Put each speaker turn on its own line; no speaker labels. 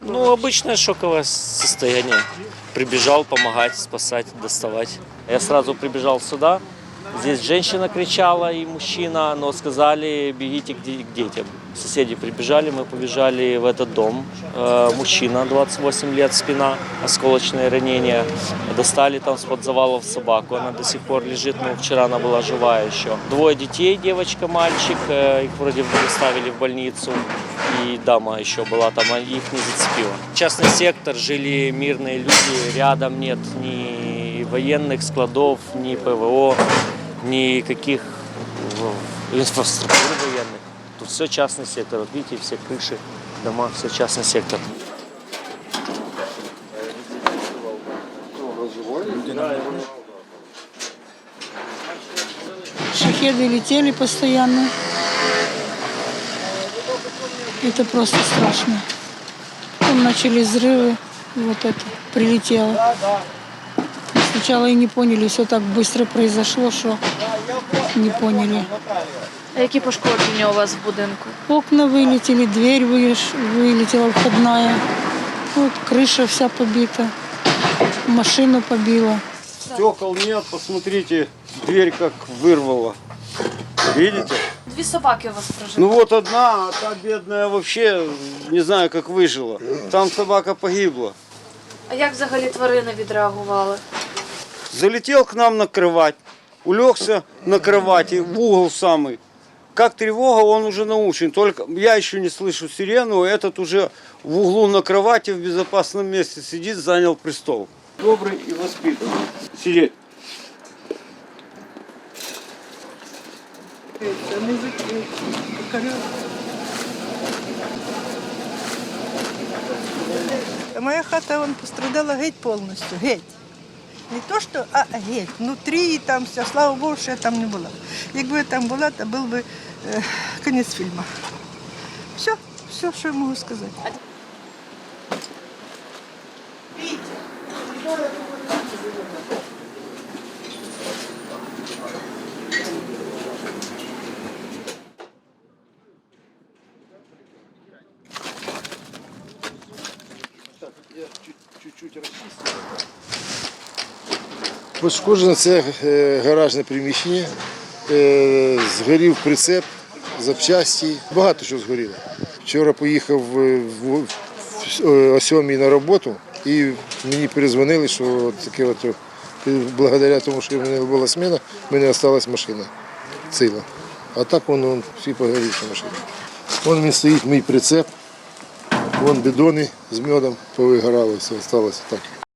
Ну, обычное шоковое состояние. Прибежал помогать, спасать, доставать. Я сразу прибежал сюда. Здесь женщина кричала и мужчина, но сказали, бегите к де- к детям. Соседи прибежали, мы побежали в этот дом. Э, Мужчина, 28 лет, спина, осколочное ранение. Достали там с-под завалов собаку, она до сих пор лежит, но вчера она была живая еще. Двое детей, девочка, мальчик, э, их вроде бы доставили в больницу. И дама еще была там, а их не зацепило. Частный сектор, жили мирные люди, рядом нет ни военных складов, ни ПВО, никаких инфраструктуры военных. Тут все частный сектор. Вот видите, все крыши, дома, все частный сектор.
Шахеды летели постоянно. Это просто страшно. Потом начали взрывы, вот это прилетело. Сначала и не поняли, все так быстро произошло, что не поняли.
А які пошкодження у вас в будинку?
Окна вылетели, дверь выш- вылетела входная. Вот крыша вся побита, машину побила.
Стекол нет, посмотрите, дверь как вырвала. Видите?
Дві собаки у вас проживають.
Ну вот одна, а та бедная вообще не знаю, как выжила. Там собака погибла.
А як взагалі тварини відреагували?
Залетел к нам на кровать, улегся на кровати, в угол самый. Как тревога, он уже научен. Только я еще не слышу сирену, этот уже в углу на кровати в безопасном месте сидит, занял престол. Добрый и воспитанный. Сидеть.
Моя хата вон пострадала геть повністю, геть. Не то, що, а геть. Внутрі і там все. Слава Богу, що я там не була. Якби я там була, то був би е, кінець фільму. Все, все, що я можу сказати.
Пошкоджено це е, гаражне приміщення, е, згорів прицеп, запчасті, багато що згоріло. Вчора поїхав е, о сьомій на роботу і мені перезвонили, що таке от, благодаря тому, що в мене була сміна, в мене залишилась машина ціла. А так воно всі погорівші машини. Вон він стоїть, мій прицеп, вон бідони з медом повигорали, все залишилося так.